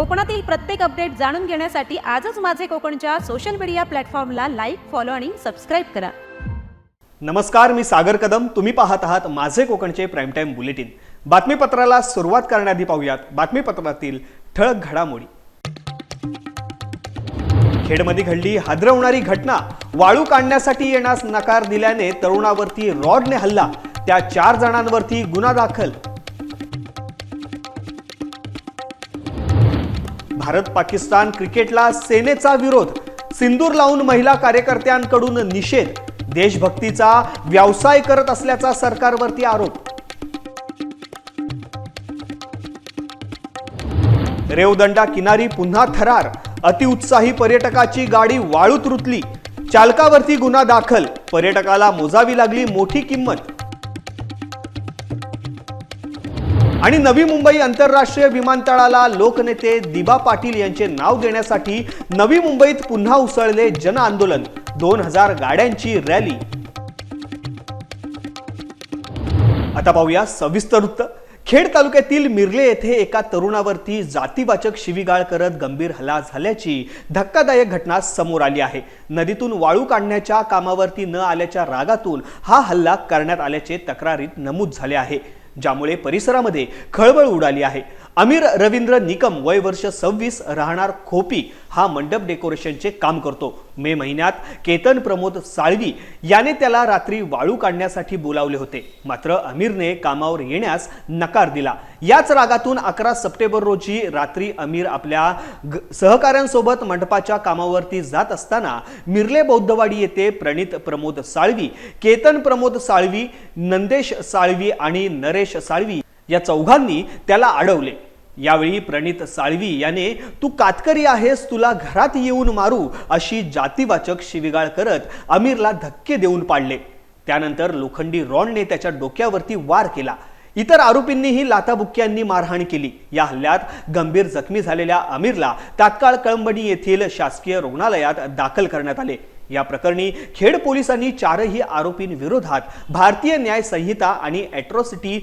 कोकणातील प्रत्येक अपडेट जाणून घेण्यासाठी आजच माझे कोकणच्या सोशल मीडिया प्लॅटफॉर्मला लाईक फॉलो आणि सबस्क्राईब करा. नमस्कार मी सागर कदम. तुम्ही पाहत आहात माझे कोकणचे प्राईम टाईम बुलेटिन बातमीपत्राला सुरुवात करण्याआधी पाहूयात. बातमीपत्रातील ठळक घडामोडी. खेडमध्ये घडली हादरवणारी घटना. वाळू काढण्यासाठी येण्यास नकार दिल्याने तरुणावरती रॉडने हल्ला. त्या चार जणांवरती गुन्हा दाखल. भारत पाकिस्तान क्रिकेटला सेनेचा विरोध. सिंदूर लावून महिला कार्यकर्त्यांकडून निषेध. देशभक्तीचा व्यवसाय करत असल्याचा सरकारवरती आरोप. रेवदंडा किनारी पुन्हा थरार. अतिउत्साही पर्यटकाची गाडी वाळूत रुतली. चालकावरती गुन्हा दाखल. पर्यटकाला मोजावी लागली मोठी किंमत. आणि नवी मुंबई आंतरराष्ट्रीय विमानतळाला लोकनेते दिबा पाटील यांचे नाव देण्यासाठी नवी मुंबईत पुन्हा उसळले जन आंदोलन. दोन हजार गाड्यांची रॅली. आता पाहूया सविस्तर वृत्त. खेड तालुक्यातील मिरले येथे एका तरुणावरती जातीवाचक शिवीगाळ करत गंभीर हल्ला झाल्याची धक्कादायक घटना समोर आली आहे. नदीतून वाळू काढण्याच्या कामावरती न आल्याच्या रागातून हा हल्ला करण्यात आल्याचे तक्रारीत नमूद झाले आहे. ज्यामुळे परिसरामध्ये खळबळ उडाली आहे. अमीर रवींद्र निकम वय वर्ष सव्वीस राहणार खोपी हा मंडप डेकोरेशनचे काम करतो. मे महिन्यात केतन प्रमोद साळवी याने त्याला रात्री वाळू काढण्यासाठी बोलावले होते. मात्र अमीरने कामावर येण्यास नकार दिला. याच रागातून अकरा सप्टेंबर रोजी रात्री अमीर आपल्या ग- सहकाऱ्यांसोबत मंडपाच्या कामावरती जात असताना मिरले बौद्धवाडी येथे प्रणित प्रमोद साळवी केतन प्रमोद साळवी नंदेश साळवी आणि नरेश साळवी या चौघांनी त्याला अडवले. यावेळी प्रणित साळवी याने तू कातकरी आहेस तुला घरात येऊन मारू अशी जातीवाचक शिविगाळ करत अमीरला धक्के देऊन पाडले. त्यानंतर लोखंडी रॉडने त्याच्या डोक्यावरती वार केला. इतर आरोपींनीही लाथाबुक्क्यांनी मारहाण केली. या हल्ल्यात गंभीर जखमी झालेल्या अमीरला तात्काळ कळंबणी येथील शासकीय रुग्णालयात दाखल करण्यात आले. या प्रकरणी खेड पोलिसांनी चारही आरोपींविरोधात भारतीय न्याय संहिता आणि अॅट्रॉसिटी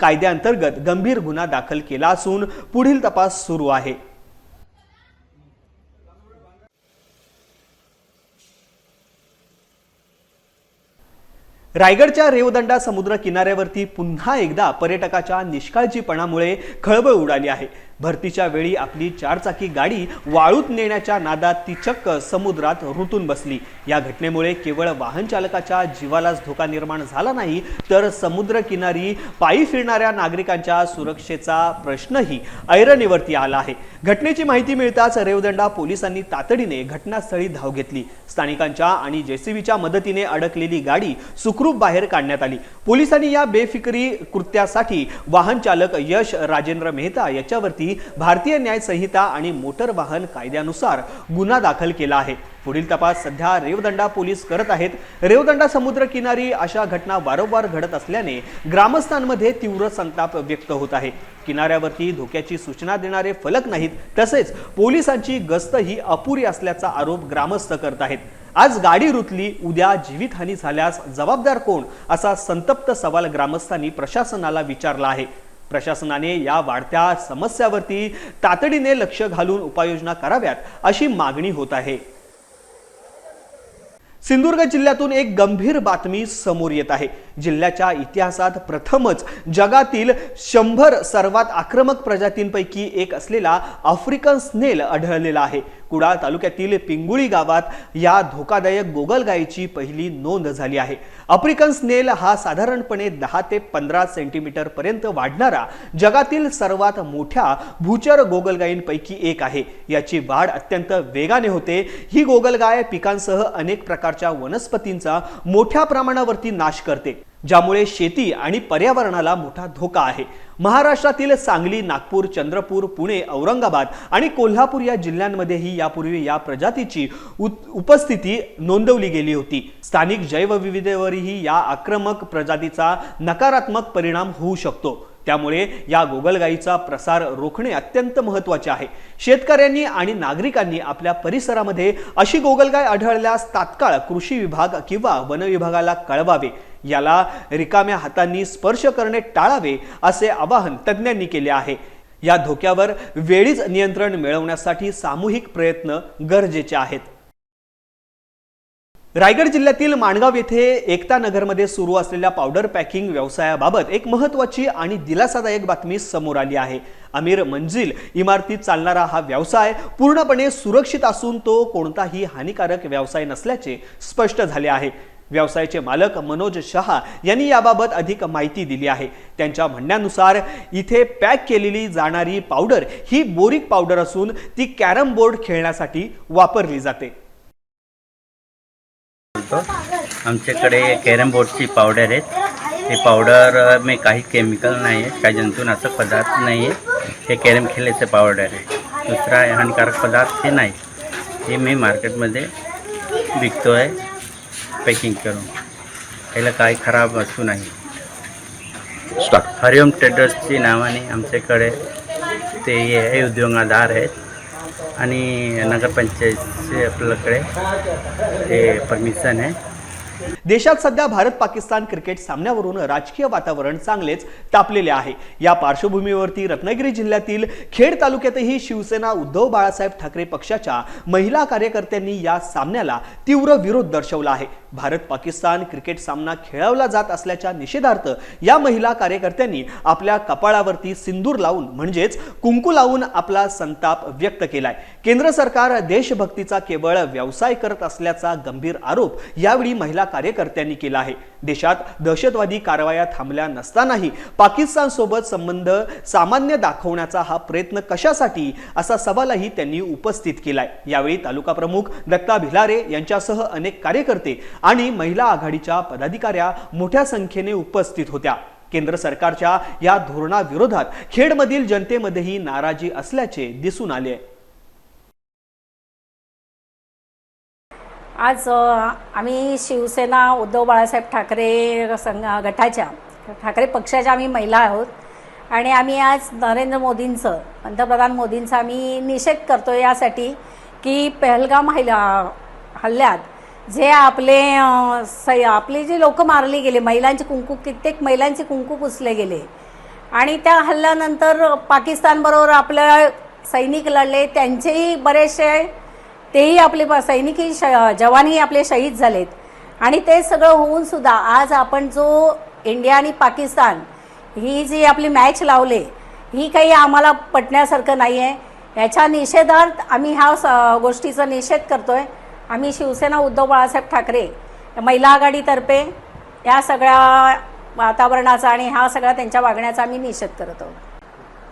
कायद्याअंतर्गत गंभीर गुन्हा दाखल केला असून पुढील तपास सुरू आहे. रायगडच्या रेवदंडा समुद्र किनाऱ्यावरती पुन्हा एकदा पर्यटकाच्या निष्काळजीपणामुळे खळबळ उडाली आहे. भरतीच्या वेळी आपली चारचाकी गाडी वाळूत नेण्याच्या नादात ती चक्क समुद्रात रुतून बसली. या घटनेमुळे केवळ वाहन चालकाच्या जीवालाच धोका निर्माण झाला नाही तर समुद्र किनारी पायी फिरणाऱ्या नागरिकांच्या सुरक्षेचा प्रश्नही ऐरणीवरती आला आहे. घटनेची माहिती मिळताच रेवदंडा पोलिसांनी तातडीने घटनास्थळी धाव घेतली. स्थानिकांच्या आणि जेसीबीच्या मदतीने अडकलेली गाडी सुखरूप बाहेर काढण्यात आली. पोलिसांनी या बेफिक्री कृत्यासाठी वाहन चालक यश राजेंद्र मेहता याच्यावरती भारतीय न्याय संहिता आणि मोटर वाहन कायद्यानुसार गुन्हा दाखल केला आहे. पुढील तपास सध्या रेवदंडा पोलीस करत आहेत. रेवदंडा समुद्र किनारी अशा घटना वारंवार घडत असल्याने ग्रामस्थांमध्ये तीव्र संताप व्यक्त होत आहे. किनाऱ्यावरती धोक्याची सूचना देणारे फलक नाहीत तसेच पोलिसांची गस्त ही अपुरी असल्याचा आरोप ग्रामस्थ करत आहेत. आज गाडी रुतली उद्या जीवितहानी झाल्यास जबाबदार कोण? असा संतप्त सवाल ग्रामस्थांनी प्रशासनाला विचारला आहे. प्रशासनाने या वाढत्या समस्यावरती तातडीने लक्ष घालून उपाययोजना कराव्यात अशी मागणी होत आहे. सिंधुदुर्ग जिल्ह्यातून एक गंभीर बातमी समोर येत आहे. जिल्ह्याच्या इतिहासात प्रथमच जगातील शंभर सर्वात आक्रमक प्रजातींपैकी एक असलेला आफ्रिकन स्नेल आढळलेला आहे. कुडाळ तालुक्यातील पिंगुळी गावात या धोकादायक गोगलगायीची पहिली नोंद झाली आहे. आफ्रिकन स्नेल हा साधारणपणे दहा ते पंधरा सेंटीमीटर पर्यंत वाढणारा जगातील सर्वात मोठ्या भूचर गोगलगायींपैकी एक आहे. याची वाढ अत्यंत वेगाने होते. ही गोगलगाय पिकांसह अनेक प्रकार प्रकारच्या वनस्पतींचा मोठ्या प्रमाणावरती नाश करते ज्यामुळे शेती आणि पर्यावरणाला मोठा धोका आहे. महाराष्ट्रातील सांगली नागपूर चंद्रपूर पुणे औरंगाबाद आणि कोल्हापूर या जिल्ह्यांमध्येही यापूर्वी या प्रजातीची उपस्थिती नोंदवली गेली होती. स्थानिक जैवविविधेवरही या आक्रमक प्रजातीचा नकारात्मक परिणाम होऊ शकतो. त्यामुळे या गोगलगाईचा प्रसार रोखणे अत्यंत महत्त्वाचे आहे. शेतकऱ्यांनी आणि नागरिकांनी आपल्या परिसरामध्ये अशी गोगलगाय आढळल्यास तात्काळ कृषी विभाग किंवा वन विभागाला कळवावे. याला रिकाम्या हातांनी स्पर्श करणे टाळावे असे आवाहन तज्ज्ञांनी केले आहे. या धोक्यावर वेळीच नियंत्रण मिळवण्यासाठी सामूहिक प्रयत्न गरजेचे आहेत. रायगड जिल्ह्यातील माणगाव येथे एकता नगरमध्ये सुरू असलेल्या पावडर पॅकिंग व्यवसायाबाबत एक महत्वाची आणि दिलासादायक बातमी समोर आली आहे. अमीर मंजिल इमारतीत चालणारा हा व्यवसाय पूर्णपणे सुरक्षित असून तो कोणताही हानिकारक व्यवसाय नसल्याचे स्पष्ट झाले आहे. व्यवसायाचे मालक मनोज शहा यांनी याबाबत अधिक माहिती दिली आहे. त्यांच्या म्हणण्यानुसार इथे पॅक केलेली जाणारी पावडर ही बोरिक पावडर असून ती कॅरम बोर्ड खेळण्यासाठी वापरली जाते. बोलतो आमच्याकडे कॅरम बोर्डची पावडर आहेत. हे पावडर में काही केमिकल नाही आहे काही जंतुनाशक पदार्थ नाही आहे हे कॅरम खेळायचं पावडर आहे. दुसरा हानिकारक पदार्थ हे नाही. हे मी मार्केटमध्ये विकतो आहे पॅकिंग करून. याला काही खराब वस्तू नाही. हरिओम ट्रेडर्सची नावाने आमच्याकडे ते हे उद्योगदार आहेत. आणि नगरपंचायतचे आपल्याकडे ते परमिशन आहे. देशात सध्या भारत पाकिस्तान क्रिकेट सामन्यावरून राजकीय वातावरण चांगलेच तापलेले आहे. या पार्श्वभूमीवरती रत्नागिरी जिल्ह्यातील खेड तालुक्यातही शिवसेना उद्धव बाळासाहेब ठाकरे पक्षाच्या महिला कार्यकर्त्यांनी या सामन्याला तीव्र विरोध दर्शवला आहे. भारत पाकिस्तान क्रिकेट सामना खेळवला जात असल्याच्या निषेधार्थ या महिला कार्यकर्त्यांनी आपल्या कपाळावरती सिंदूर लावून म्हणजेच कुंकू लावून आपला संताप व्यक्त केलाय. केंद्र सरकार देशभक्तीचा केवळ व्यवसाय करत असल्याचा गंभीर आरोप यावेळी महिला कार्यकर्त्यांनी केला आहे. देशात दहशतवादी कारवाया थांबल्या नसतानाही पाकिस्तान सोबत संबंध सामान्य दाखवण्याचा हा प्रयत्न कशासाठी असा सवालही त्यांनी उपस्थित केलाय. यावेळी तालुका प्रमुख दत्ता भिलारे यांच्यासह अनेक कार्यकर्ते आणि महिला आघाडीच्या पदाधिकाऱ्या मोठ्या संख्येने उपस्थित होत्या. केंद्र सरकारच्या या धोरणाविरोधात खेडमधील जनतेमध्येही नाराजी असल्याचे दिसून आले आज आम्ही शिवसेना उद्धव बाळासाहेब ठाकरे संघ गटाच्या ठाकरे पक्षाच्या आम्ही महिला आहोत. आणि आम्ही आज नरेंद्र मोदींचं पंतप्रधान मोदींचा आम्ही निषेध करतो यासाठी की पहलगाम हल्ला हल्ल्यात जे आपले सै आपली जी लोकं मारली गेली महिलांचे कुंकू कित्येक महिलांचे कुंकू पुसले गेले. आणि त्या हल्ल्यानंतर पाकिस्तानबरोबर आपल्या सैनिक लढले त्यांचेही बरेचसे तेही आपले सैनिकी सैनिकही श जवानही आपले शहीद झालेत. आणि ते सगळं होऊन सुद्धा आज आपण जो इंडिया आणि पाकिस्तान ही जी आपली मॅच लावले ही काही आम्हाला पटण्यासारखं नाही आहे याच्या निषेधार्थ आम्ही ह्या गोष्टीचा निषेध करतोय. आम्ही शिवसेना उद्धव बाळासाहेब ठाकरे महिला आघाडीतर्फे या सगळ्या वातावरणाचा आणि ह्या सगळ्या त्यांच्या वागण्याचा आम्ही निषेध करतो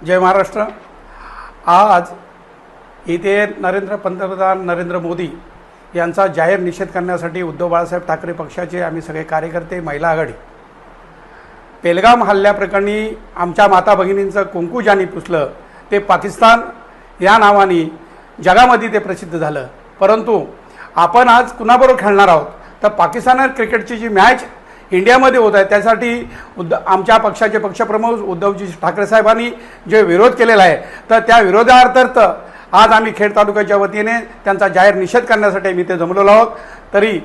जय महाराष्ट्र. आज इथे नरेंद्र पंतप्रधान नरेंद्र मोदी यांचा जाहीर निषेध करण्यासाठी उद्धव बाळासाहेब ठाकरे पक्षाचे आम्ही सगळे कार्यकर्ते महिला आघाडी. पेलगाम हल्ल्याप्रकरणी आमच्या माता भगिनींचं कुंकू ज्यांनी पुसलं ते पाकिस्तान या नावाने जगामध्ये ते प्रसिद्ध झालं. परंतु आपण आज कुणाबरोबर खेळणार आहोत? तर पाकिस्तान क्रिकेटची जी मॅच इंडियामध्ये होत आहे त्यासाठी उद्ध आमच्या पक्षाचे पक्षप्रमुख उद्धवजी ठाकरे साहेबांनी जे विरोध केलेला आहे तर त्या विरोधार्थार्थ आज आम्ही खेड तालुक्याच्या वतीने त्यांचा जाहीर निषेध करण्यासाठी आम्ही ते जमलेलो आहोत. तरी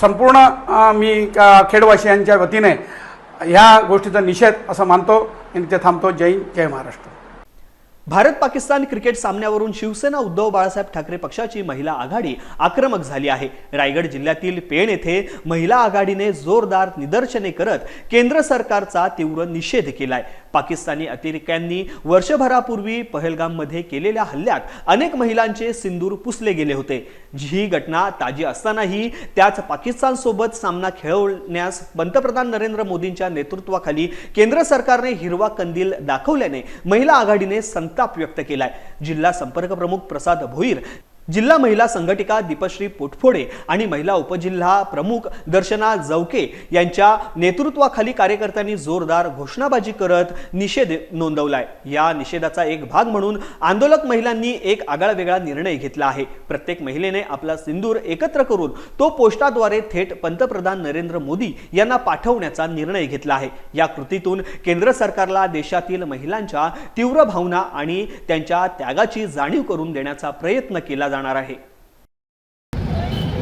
संपूर्ण मी खेडवासियांच्या वतीने ह्या गोष्टीचा निषेध असं मानतो. आणि ते थांबतो. जय हिंद, जय महाराष्ट्र. भारत पाकिस्तान क्रिकेट सामन्यावरून शिवसेना उद्धव बाळासाहेब ठाकरे पक्षाची महिला आघाडी आक्रमक झाली आहे. रायगड जिल्ह्यातील पेण येथे महिला आघाडीने जोरदार निदर्शने करत केंद्र सरकारचा तीव्र निषेध केलाय. पाकिस्तानी अतिरेक्यांनी वर्षभरापूर्वी पहलगाममध्ये केलेल्या हल्ल्यात अनेक महिलांचे सिंदूर पुसले गेले होते. ही घटना ताजी असतानाही त्याच पाकिस्तान सोबत सामना खेळवण्यास पंतप्रधान नरेंद्र मोदींच्या नेतृत्वाखाली केंद्र सरकारने हिरवा कंदील दाखवल्याने महिला आघाडीने संताप व्यक्त केलाय. जिल्हा संपर्क प्रमुख प्रसाद भोईर जिल्हा महिला संघटिका दीपश्री पोटफोडे आणि महिला उपजिल्हा प्रमुख दर्शना जवके यांच्या नेतृत्वाखाली कार्यकर्त्यांनी जोरदार घोषणाबाजी करत निषेध नोंदवलाय. या निषेधाचा एक भाग म्हणून आंदोलक महिलांनी एक आगळा वेगळा निर्णय घेतला आहे. प्रत्येक महिलेने आपला सिंदूर एकत्र करून तो पोस्टाद्वारे थेट पंतप्रधान नरेंद्र मोदी यांना पाठवण्याचा निर्णय घेतला आहे. या कृतीतून केंद्र सरकारला देशातील महिलांच्या तीव्र भावना आणि त्यांच्या त्यागाची जाणीव करून देण्याचा प्रयत्न केला जाणार आहे.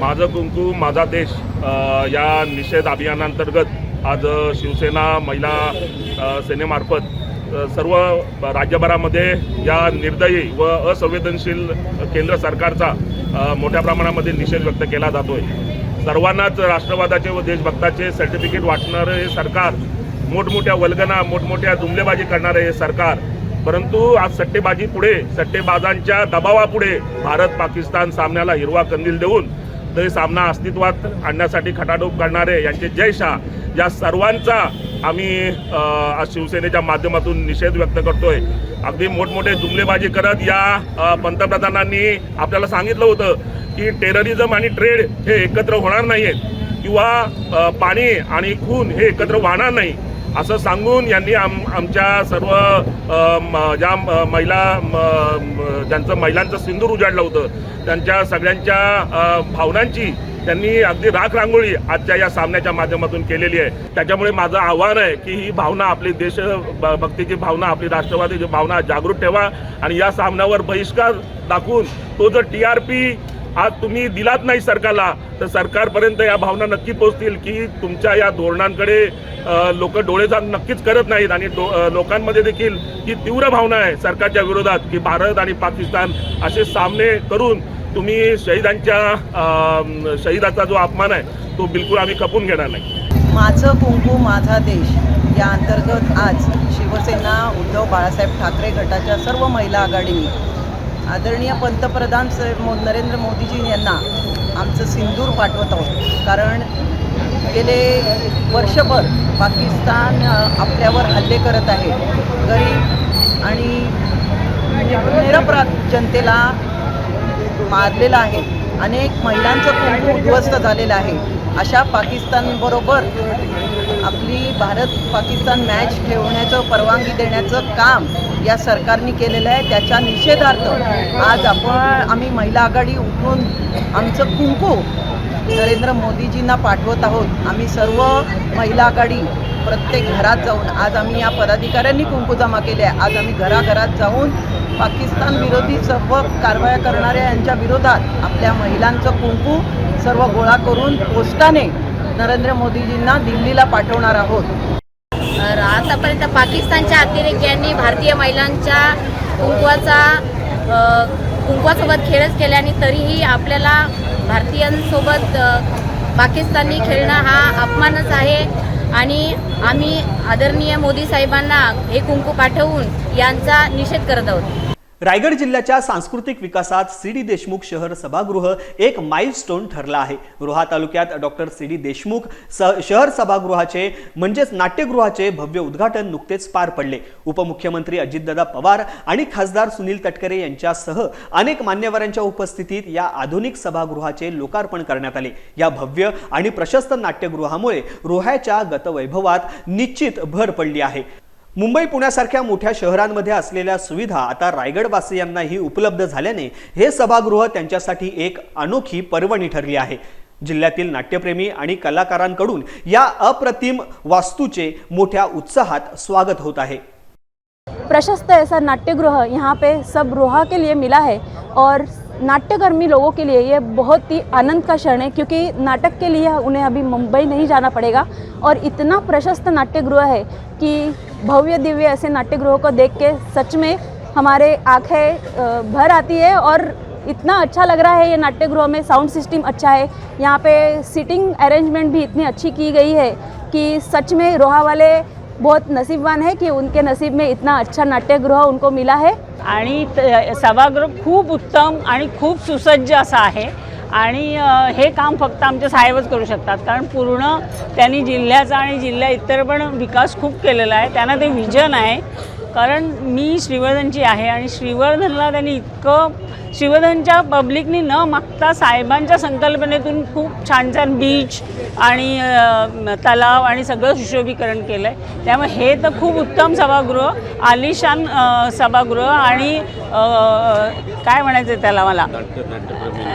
माझं कुंकू माझा देश या निषेध अभियानांतर्गत आज शिवसेना महिला सेनेमार्फत सर्व राज्यभरामध्ये या निर्दयी व असंवेदनशील केंद्र सरकारचा मोठ्या प्रमाणामध्ये निषेध व्यक्त केला जातोय. सर्वांनाच राष्ट्रवादाचे व देशभक्ताचे सर्टिफिकेट वाटणारे हे सरकार मोठमोठ्या वल्गना मोठमोठ्या जुमलेबाजी करणारे हे सरकार परंतु आज सट्टेबाजी पुढे सट्टेबाजांच्या दबावापुढे भारत पाकिस्तान सामन्याला हिरवा कंदील देऊन ते सामना अस्तित्वात आणण्यासाठी खटाडोप करणारे यांचे जय शाह या सर्वांचा आम्ही आज शिवसेनेच्या माध्यमातून निषेध व्यक्त करतोय. अगदी मोठमोठे जुमलेबाजी करत या पंतप्रधानांनी आपल्याला सांगितलं होतं की टेररिझम आणि ट्रेड हे एकत्र होणार नाहीत किंवा पाणी आणि खून हे एकत्र वाहणार नाही. असं सांगून यांनी आम आमच्या सर्व म- ज्या महिला म- ज्यांचं महिलांचं सिंदूर उजाडलं होतं त्यांच्या सगळ्यांच्या भावनांची त्यांनी अगदी राख रांगोळी आजच्या या सामन्याच्या माध्यमातून केलेली आहे. त्याच्यामुळे माझं आव्हान आहे की ही भावना आपली देश भक्तीची भावना आपली राष्ट्रवादीची भावना जागृत ठेवा आणि या सामन्यावर बहिष्कार दाखवून तो जर टी आर पी आज तुम्ही दिलात नाही सरकारला तर सरकारपर्यंत या भावना नक्की पोहोचतील की तुमच्या या धोरणांकडे लोक डोळे नक्कीच करत नाहीत आणि लोकांमध्ये देखील ही तीव्र भावना आहे सरकारच्या विरोधात की भारत आणि पाकिस्तान असे सामने करून तुम्ही शहीदांच्या शहीदाचा जो अपमान आहे तो बिलकुल आम्ही खपून घेणार नाही. माझं कुंकू माझा देश या अंतर्गत आज शिवसेना उद्धव बाळासाहेब ठाकरे गटाच्या सर्व महिला आघाडीने आदरणीय पंतप्रधान मो नरेंद्र मोदीजी यांना आमचं सिंदूर पाठवत आहोत. कारण गेले वर्षभर पाकिस्तान आपल्यावर हल्ले करत आहे. गरीब आणि नि- निरपराध जनतेला मारलेलं आहे. अनेक महिलांचं खूप उद्ध्वस्त झालेलं आहे. अशा पाकिस्तानबरोबर आपली भारत पाकिस्तान मॅच ठेवण्याचं परवानगी देण्याचं काम या सरकारने केलेलं आहे. त्याच्या निषेधार्थ आज आपण आम्ही महिला आघाडी उठून आमचं कुंकू नरेंद्र मोदीजींना पाठवत आहोत. आम्ही सर्व महिला आघाडी प्रत्येक घरात जाऊन आज आम्ही या पदाधिकाऱ्यांनी कुंकू जमा केले आहे. आज आम्ही घराघरात जाऊन पाकिस्तान विरोधी सर्व कारवाया करणाऱ्या यांच्या विरोधात आपल्या महिलांचं कुंकू सर्व गोळा करून पोस्टाने नरेंद्र मोदीजींना दिल्लीला पाठवणार आहोत. तर आतापर्यंत पाकिस्तानच्या अतिरेक्यांनी भारतीय महिलांच्या कुंकवाचा कुंकवासोबत खेळच केल्याने तरीही आपल्याला भारतीयांसोबत पाकिस्तानी खेळणं हा अपमानच आहे. आणि आम्ही आदरणीय मोदी साहेबांना हे कुंकू पाठवून यांचा निषेध करत आहोत. रायगड जिल्ह्याच्या सांस्कृतिक विकासात सी डी देशमुख शहर सभागृह एक माइलस्टोन ठरला आहे. रोहा तालुक्यात डॉक्टर सी डी देशमुख स शहर सभागृहाचे म्हणजेच नाट्यगृहाचे भव्य उद्घाटन नुकतेच पार पडले. उपमुख्यमंत्री अजितदादा पवार आणि खासदार सुनील तटकरे यांच्यासह अनेक मान्यवरांच्या उपस्थितीत या आधुनिक सभागृहाचे लोकार्पण करण्यात आले. या भव्य आणि प्रशस्त नाट्यगृहामुळे रोह्याच्या गतवैभवात निश्चित भर पडली आहे. मुंबई पुण्यासारख्या मोठ्या शहरांमध्ये असलेल्या सुविधा आता रायगडवासियांनाही उपलब्ध झाल्याने हे सभागृह त्यांच्यासाठी एक अनोखी पर्वणी ठरली आहे. जिल्ह्यातील नाट्यप्रेमी आणि कलाकारांकडून या अप्रतिम वास्तूचे मोठ्या उत्साहात स्वागत होत आहे. प्रशस्त ऐसा नाट्यगृह यहाँ पे सब रोहा के लिए मिला है और नाट्यकर्मी लोगों के लिए ये बहुत ही आनंद का क्षण है, क्योंकि नाटक के लिए उन्हें अभी मुंबई नहीं जाना पड़ेगा। और इतना प्रशस्त नाट्यगृह है कि भव्य दिव्य ऐसे नाट्यगृहों को देख के सच में हमारे आँखें भर आती है और इतना अच्छा लग रहा है ये नाट्यगृह में। साउंड सिस्टम अच्छा है। यहाँ पे सीटिंग अरेंजमेंट भी इतनी अच्छी की गई है कि सच में रोहा वाले बहुत नसीबवान है कि उनके नसीब में इतना अच्छा नाट्यगृह उनको मिला है। आणि सभागृह खूप उत्तम आणि खूप सुसज्ज असं आहे. आणि हे काम फक्त आमचे साहेबच करू शकतात. कारण पूर्ण त्यांनी जिल्ह्याचा आणि जिल्ह्या इतर पण विकास खूप केलेला आहे. त्यांना ते विजन आहे. कारण मी श्रीवर्धनची आहे आणि श्रीवर्धनला त्यांनी इतकं श्रीवर्धनच्या पब्लिकनी न मागता साहेबांच्या संकल्पनेतून खूप छान छान बीच आणि तलाव आणि सगळं सुशोभीकरण केलं आहे त्यामुळे हे तर खूप उत्तम सभागृह आलिशान सभागृह आणि काय म्हणायचं त्याला मला?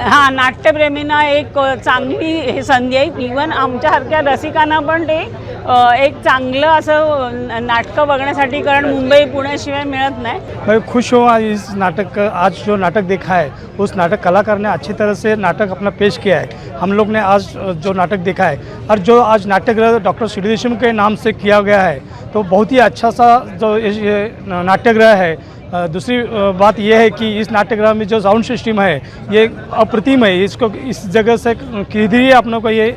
हां नाट्यप्रेमींना एक चांगली हे संधी आहे. इवन आमच्यासारख्या रसिकांना पण ते एक चांगलं असं नाटकं बघण्यासाठी कारण मुंबई पुण्याशिवाय मिळत नाही. मैं खुश हो आज इस नाटक का आज जो नाटक देखा है उस नाटक कलाकार ने अच्छी तरह से नाटक अपना पेश किया है। हम लोग ने आज जो नाटक देखा है और जो आज नाटक डॉक्टर श्री के नाम से किया गया है तो बहुत ही अच्छा सा जो ये- ये नाट्यगृह है दूसरी बात यह है कि इस नाट्यगृह में जो साउंड सिस्टम है, ये अप्रतिम है। इसको, इस जगह से किधर ही अपनों को ये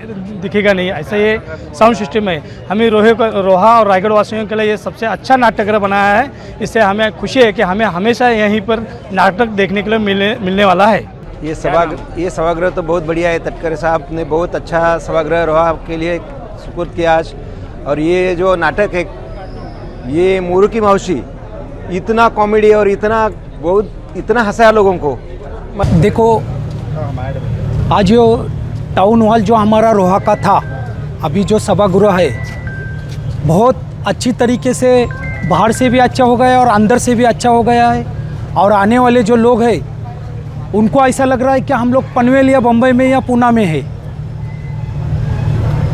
दिखेगा नहीं। ऐसा ये साउंड सिस्टम है। हमें रोहे रोहा और रायगढ़ वासियों के लिए ये सबसे अच्छा नाट्यगृह बनाया है। इससे हमें खुशी है कि हमें हमेशा यहीं पर नाटक देखने के लिए मिलने मिलने वाला है। ये सभागृह ये सभागृह तो बहुत बढ़िया है। तटकरे साहब ने बहुत अच्छा सभागृह रोहा के लिए सुपुर्द किया आज। और ये जो नाटक है, ये मोरू की मौसी इतना कॉमेडी और इतना बहुत, इतना हंसाया लोगों को। देखो, आज जो टाउन हॉल जो हमारा रोहा का था, अभी जो सभागृह है, बहुत अच्छी तरीके से बाहर से भी अच्छा हो गया और अंदर से भी अच्छा हो गया है। और आने वाले जो लोग हैं, उनको ऐसा लग रहा है कि हम लोग पनवेल या बम्बई में या पूना में है।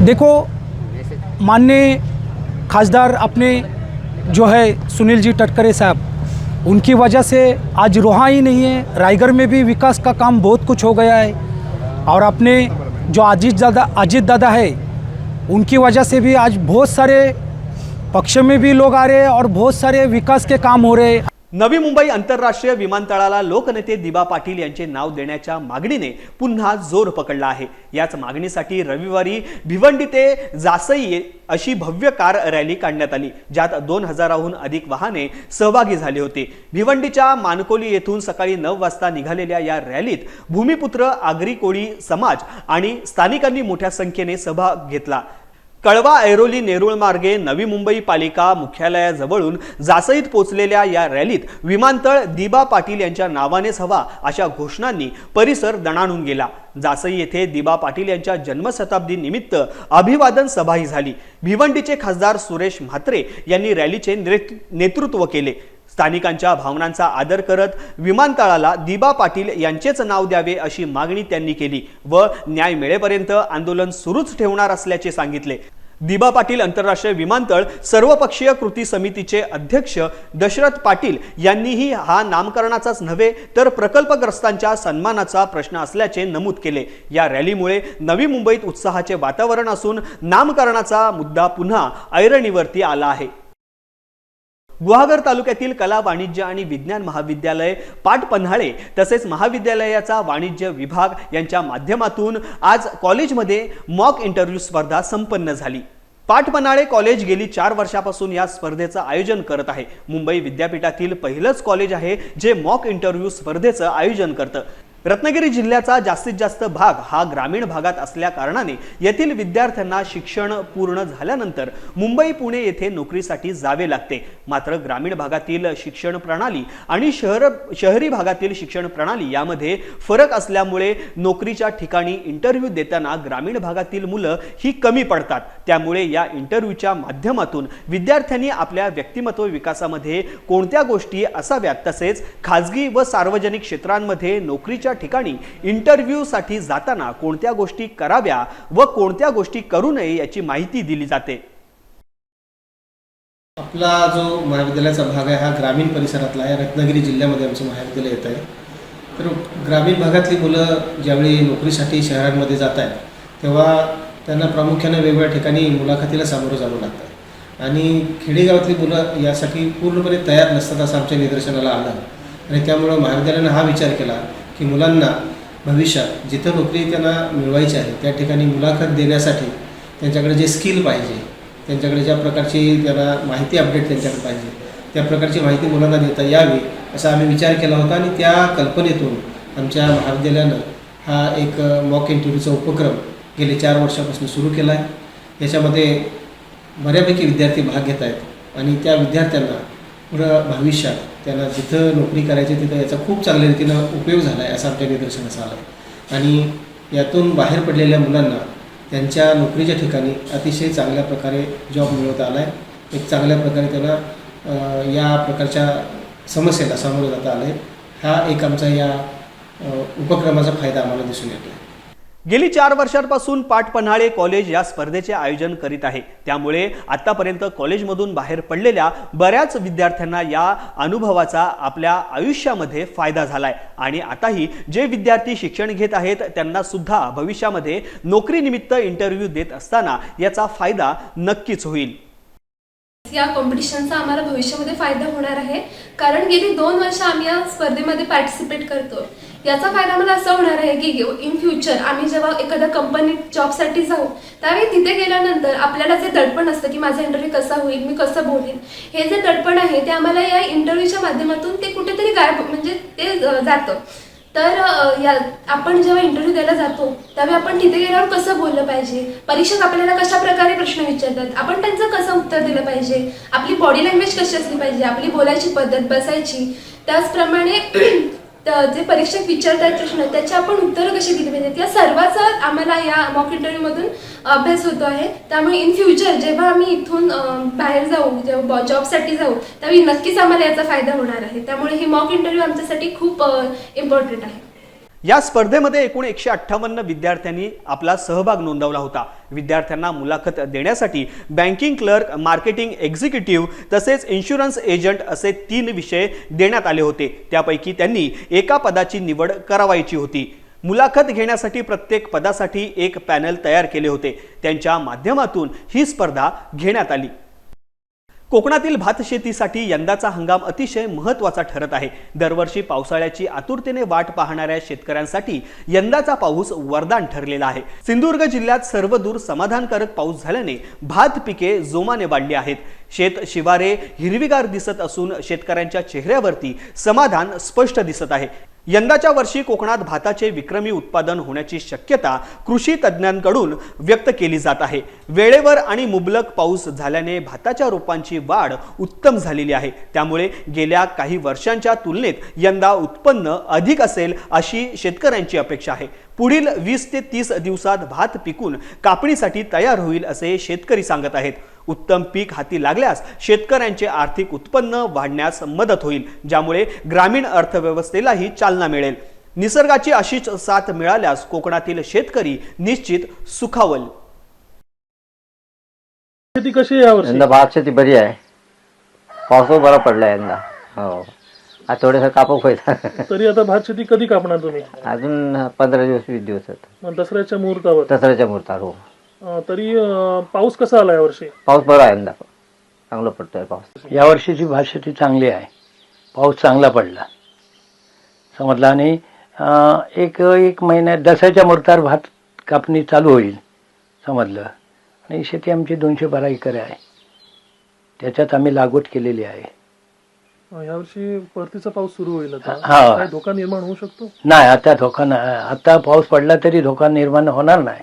देखो, माननीय खासदार अपने जो है सुनील जी टटकरे साहब, उनकी वजह से आज रोहा ही नहीं है, रायगढ़ में भी विकास का काम बहुत कुछ हो गया है। और अपने जो अजीत दादा अजीत दादा है, उनकी वजह से भी आज बहुत सारे पक्ष में भी लोग आ रहे हैं और बहुत सारे विकास के काम हो रहे हैं। नवी मुंबई आंतरराष्ट्रीय विमानतळाला लोकनेते दिबा पाटील यांचे नाव देण्याच्या मागणीने पुन्हा जोर पकडला आहे. याच मागणीसाठी रविवारी भिवंडी ते जासई अशी भव्य कार रॅली काढण्यात आली ज्यात दोन हजाराहून अधिक वाहने सहभागी झाले होते. भिवंडीच्या मानकोली येथून सकाळी नऊ वाजता निघालेल्या या रॅलीत भूमिपुत्र आगरी कोळी समाज आणि स्थानिकांनी मोठ्या संख्येने सहभाग घेतला. कळवा ऐरोली नेरुळ मार्गे नवी मुंबई पालिका मुख्यालयाजवळून जासईत पोचलेल्या या रॅलीत विमानतळ दिबा पाटील यांच्या नावानेच हवा अशा घोषणांनी परिसर दणाणून गेला. जासई येथे दिबा पाटील यांच्या जन्मशताब्दी निमित्त अभिवादन सभाही झाली. भिवंडीचे खासदार सुरेश म्हात्रे यांनी रॅलीचे नेतृत्व केले. स्थानिकांच्या भावनांचा आदर करत विमानतळाला दिबा पाटील यांचेच नाव द्यावे अशी मागणी त्यांनी केली व न्याय मिळेपर्यंत आंदोलन सुरूच ठेवणार असल्याचे सांगितले. दिबा पाटील आंतरराष्ट्रीय विमानतळ सर्वपक्षीय कृती समितीचे अध्यक्ष दशरथ पाटील यांनीही हा नामकरणाचाच नव्हे तर प्रकल्पग्रस्तांच्या सन्मानाचा प्रश्न असल्याचे नमूद केले. या रॅलीमुळे नवी मुंबईत उत्साहाचे वातावरण असून नामकरणाचा मुद्दा पुन्हा ऐरणीवरती आला आहे. गुहागर तालुक्यातील कला वाणिज्य आणि विज्ञान महाविद्यालय पाटपन्हाळे तसेच महाविद्यालयाचा वाणिज्य विभाग यांच्या माध्यमातून आज कॉलेजमध्ये मॉक इंटरव्ह्यू स्पर्धा संपन्न झाली. पाटपन्हाळे कॉलेज गेली चार वर्षापासून या स्पर्धेचं आयोजन करत आहे. मुंबई विद्यापीठातील पहिलंच कॉलेज आहे जे मॉक इंटरव्ह्यू स्पर्धेचं आयोजन करतं. रत्नागिरी जिल्ह्याचा जास्तीत जास्त भाग हा ग्रामीण भागात असल्या कारणाने येथील विद्यार्थ्यांना शिक्षण पूर्ण झाल्यानंतर मुंबई पुणे येथे नोकरीसाठी जावे लागते. मात्र ग्रामीण भागातील शिक्षण प्रणाली आणि शहर शहरी भागातील शिक्षण प्रणाली यामध्ये फरक असल्यामुळे नोकरीच्या ठिकाणी इंटरव्ह्यू देताना ग्रामीण भागातील मुलं ही कमी पडतात. त्यामुळे या इंटरव्ह्यूच्या माध्यमातून विद्यार्थ्यांनी आपल्या व्यक्तिमत्व विकासामध्ये कोणत्या गोष्टी असाव्यात तसेच खाजगी व सार्वजनिक क्षेत्रांमध्ये नोकरीच्या ठिकाणी इंटरव्ह्यूसाठी जाताना कोणत्या गोष्टी कराव्या व कोणत्या गोष्टी करू नये याची माहिती दिली जाते. आपला जो महाविद्यालयाचा भाग आहे हा ग्रामीण परिसरातला आहे. रत्नागिरी जिल्ह्यामध्ये आमचं महाविद्यालय येत आहे. तर ग्रामीण भागातली मुलं ज्यावेळी नोकरीसाठी शहरांमध्ये जात आहेत तेव्हा त्यांना प्रामुख्याने वेगवेगळ्या ठिकाणी मुलाखतीला सामोरं जावं लागतं. आणि खेडेगावातली मुलं यासाठी पूर्णपणे तयार नसतात असं आमच्या निदर्शनाला आलं. आणि त्यामुळं महाविद्यालयानं हा विचार केला की मुलांना भविष्यात जिथं नोकरी त्यांना मिळवायची आहे त्या ठिकाणी मुलाखत देण्यासाठी त्यांच्याकडे जे स्किल पाहिजे त्यांच्याकडे ज्या प्रकारची त्यांना माहिती अपडेट त्यांच्याकडे पाहिजे त्या प्रकारची माहिती मुलांना देता यावी असा आम्ही विचार केला होता. आणि त्या कल्पनेतून आमच्या महाविद्यालयानं हा एक मॉक इंटरव्ह्यूचा उपक्रम गेले चार वर्षापासून सुरू केला आहे. याच्यामध्ये बऱ्यापैकी विद्यार्थी भाग घेत आहेत. आणि त्या विद्यार्थ्यांना पुढं भविष्यात त्यांना जिथं नोकरी करायची तिथं याचा खूप चांगल्या रीतीनं उपयोग झाला आहे असं आमच्या निदर्शनास आलं आहे आणि यातून बाहेर पडलेल्या मुलांना त्यांच्या नोकरीच्या ठिकाणी अतिशय चांगल्या प्रकारे जॉब मिळवता आला आहे एक चांगल्या प्रकारे त्यांना या प्रकारच्या समस्येला सामोरं जाता आलं आहे हा एक आमचा या उपक्रमाचा फायदा आम्हाला दिसून येतो आहे गेली चार वर्षांपासून पाटपन्हाळे कॉलेज या स्पर्धेचे आयोजन करीत आहे. त्यामुळे आतापर्यंत कॉलेजमधून बाहेर पडलेल्या बऱ्याच विद्यार्थ्यांना या अनुभवाचा आपल्या आयुष्यामध्ये फायदा झालाय. आणि आताही जे विद्यार्थी शिक्षण घेत आहेत त्यांना सुद्धा भविष्यामध्ये नोकरीनिमित्त इंटरव्ह्यू देत असताना याचा फायदा नक्कीच होईल. या कॉम्पिटिशनचा आम्हाला भविष्यामध्ये फायदा होणार आहे. कारण गेली दोन वर्ष आम्ही या स्पर्धेमध्ये पार्टिसिपेट करतो याचा फायदा मला असा होणार आहे की इन फ्युचर आम्ही जेव्हा एखाद्या कंपनीत जॉबसाठी जाऊ त्यावेळी तिथे गेल्यानंतर आपल्याला जे दडपण असतं की माझा इंटरव्ह्यू कसा होईल मी कसं बोलेन हे जे दडपण आहे ते आम्हाला या इंटरव्ह्यूच्या माध्यमातून ते कुठेतरी गायब म्हणजे ते जातं. तर या आपण जेव्हा इंटरव्ह्यू द्यायला जातो त्यावेळी आपण तिथे गेल्यावर कसं बोललं पाहिजे? परीक्षक आपल्याला कशा प्रकारे प्रश्न विचारतात? आपण त्यांचं कसं उत्तर दिलं पाहिजे? आपली बॉडी लँग्वेज कशी असली पाहिजे? आपली बोलायची पद्धत बसायची? त्याचप्रमाणे जे परीक्षक विचारतात प्रश्न त्याची आपण उत्तरं कशी दिली पाहिजेत या सर्वाचा आम्हाला या मॉक इंटरव्ह्यूमधून अभ्यास होतो आहे. त्यामुळे इन फ्युचर जेव्हा आम्ही इथून बाहेर जाऊ जेव्हा जॉबसाठी जाऊ त्यावेळी नक्कीच आम्हाला याचा फायदा होणार आहे. त्यामुळे हे मॉक इंटरव्ह्यू आमच्यासाठी खूप इम्पॉर्टंट आहे. या स्पर्धेमध्ये एकूण एकशे अठ्ठावन्न विद्यार्थ्यांनी आपला सहभाग नोंदवला होता. विद्यार्थ्यांना मुलाखत देण्यासाठी बँकिंग क्लर्क मार्केटिंग एक्झिक्युटिव्ह तसेच इन्शुरन्स एजंट असे तीन विषय देण्यात आले होते. त्यापैकी त्यांनी एका पदाची निवड करावायची होती. मुलाखत घेण्यासाठी प्रत्येक पदासाठी एक पॅनल तयार केले होते. त्यांच्या माध्यमातून ही स्पर्धा घेण्यात आली. कोकणातील भातशेतीसाठी यंदाचा हंगाम अतिशय महत्त्वाचा ठरत आहे. दरवर्षी पावसाळ्याची आतुरतेने वाट पाहणाऱ्या शेतकऱ्यांसाठी यंदाचा पाऊस वरदान ठरलेला आहे. सिंधुदुर्ग जिल्ह्यात सर्वदूर समाधानकारक पाऊस झाल्याने भात पिके जोमाने वाढली आहेत. शेत शिवारे हिरवीगार दिसत असून शेतकऱ्यांच्या चेहऱ्यावरती समाधान स्पष्ट दिसत आहे. यंदाच्या वर्षी कोकणात भाताचे विक्रमी उत्पादन होण्याची शक्यता कृषी तज्ज्ञांकडून व्यक्त केली जात आहे. वेळेवर आणि मुबलक पाऊस झाल्याने भाताच्या रोपांची वाढ उत्तम झालेली आहे. त्यामुळे गेल्या काही वर्षांच्या तुलनेत यंदा उत्पन्न अधिक असेल अशी शेतकऱ्यांची अपेक्षा आहे. पुढील वीस ते तीस दिवसात भात पिकून कापणीसाठी तयार होईल असे शेतकरी सांगत आहेत. उत्तम पीक हाती लागल्यास शेतकऱ्यांचे आर्थिक उत्पन्न वाढण्यास मदत होईल ज्यामुळे ग्रामीण अर्थव्यवस्थेलाही चालना मिळेल. निसर्गाची अशीच साथ मिळाल्यास कोकणातील शेतकरी निश्चित सुखावल. शेती कशी यंदा भात शेती बरी आहे. पाऊस बरा पडला यंदा. हो. आता थोडंसं कापूक होईल. तरी आता भात शेती कधी कापणार तुम्ही? अजून पंधरा दिवस वीस दिवस आहेत. मग दसऱ्याच्या मुहूर्तावर. दसऱ्याच्या मुहूर्तावर हो. अं, तरी अं, पाऊस कसा आला यावर्षी पाऊस बरा आहे यंदा. चांगला पडतोय पाऊस. यावर्षीची भात शेती चांगली आहे. पाऊस चांगला पडला. समजला आणि अं, एक एक महिन्यात दसऱ्याच्या मुहूर्तावर भात कापणी चालू होईल. समजलं. आणि शेती आमची दोनशे बारा एकर आहे. त्याच्यात आम्ही लागवड केलेली आहे. अं, यावर्षी परतीचा पाऊस सुरू होईल आता. हा. काय धोका निर्माण होऊ शकतो? नाही आता धोका नाही. आता पाऊस पडला तरी धोका निर्माण होणार नाही.